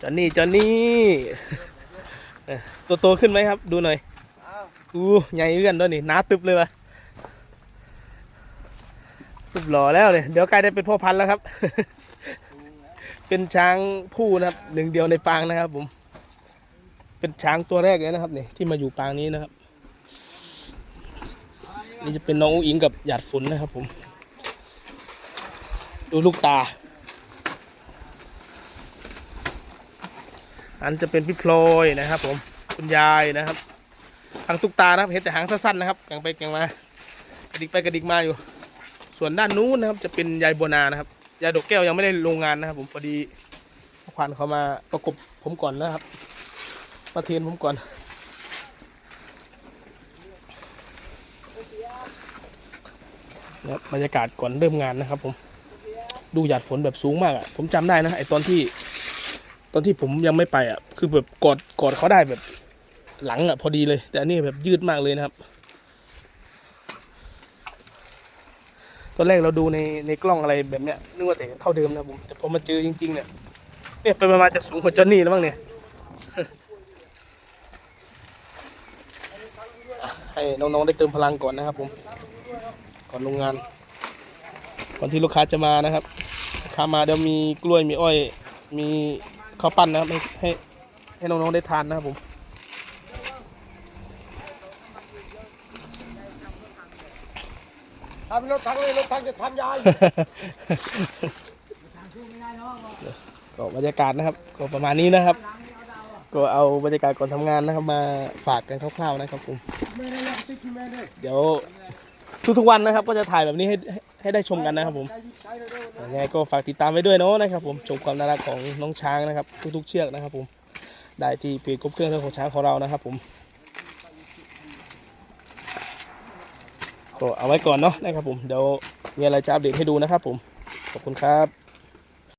จอนนี่จอนนี่เอ้ยตัวโตขึ้นไหมครับ ดูหน่อยอู้ใหญ่เอื้อนด้วยนี่หน้าตึบเลยวะตึบหล่อแล้วเนี่ยเดี๋ยวใกล้ได้เป็นพ่อพันธุ์แล้วครับ เป็นช้างผู้นะครับหนึ่งเดียวในปางนะครับ ผม เป็นช้างตัวแรกเลยนะครับนี่ที่มาอยู่ปางนี้นะครับ นี่จะเป็นน้องอุ้งอิงกับหยาดฝนนะครับ ผม ดูลูกตา อันจะเป็นพี่พลอยนะครับ ผมคุณยายนะครับทางตุกตานะครับเห็นแต่หางสั้นๆนะครับกังไปกังมากระดิกไปกระดิกมาอยู่ ส่วนด้านนู้นนะครับ จะเป็นยายบัวนานะครับยายดอกแก้วยังไม่ได้ลงงานนะครับ ผมพอดีควานเขามาประกบผมก่อนนะครับมาเทนผมก่อนนะบรรยากาศก่อนเริ่มงานนะครับ ผมดูหยาดฝนแบบสูงมากอะผมจำได้นะไอตอนที่ ตอนที่ผมยังไม่ไปอะ คือแบบกอดกอดเขาได้แบบหลังอะพอดีเลย แต่อันนี้แบบยืดมากเลยนะครับ ตอนแรกเราดูในในกล้องอะไรแบบเนี้ยนึกว่าแต่เท่าเดิมนะผมแต่พอมาเจอจริง ๆ เนี่ยเนี่ยไปประมาณจะสูงกว่าจอนนี่แล้วมั้งเนี่ยให้น้องๆได้เติมพลังก่อนนะครับผม ก่อนลงงาน ก่อนที่ลูกค้าจะมานะครับลูกค้ามาเดี๋ยวมีกล้วยมีอ้อย มี ข้าวปั้นนะครับให้ให้ให้น้องๆได้ทานนะครับผมทำรถถังเลยรถถังจะทำยายก็บรรยากาศนะครับ ก็ประมาณนี้นะครับ ก็เอาบรรยากาศก่อนทำงานนะครับ มาฝากกันคร่าวๆนะครับผมเดี๋ยวทุกๆวันนะครับ ก็จะถ่ายแบบนี้ให้ให้ ให้ได้ชมกันนะครับผมยังไงก็ฝากติดตามไว้ด้วยเนาะนะครับผมชมความน่ารักของน้องช้างนะครับ ทุกๆเชือกนะครับผมได้ที่เพจกบเครื่องเรื่องของช้างของเรานะครับผมก็เอาไว้ก่อนเนาะนะครับผมเดี๋ยวมีอะไรจะอัปเดตให้ดูนะครับผมขอบคุณครับ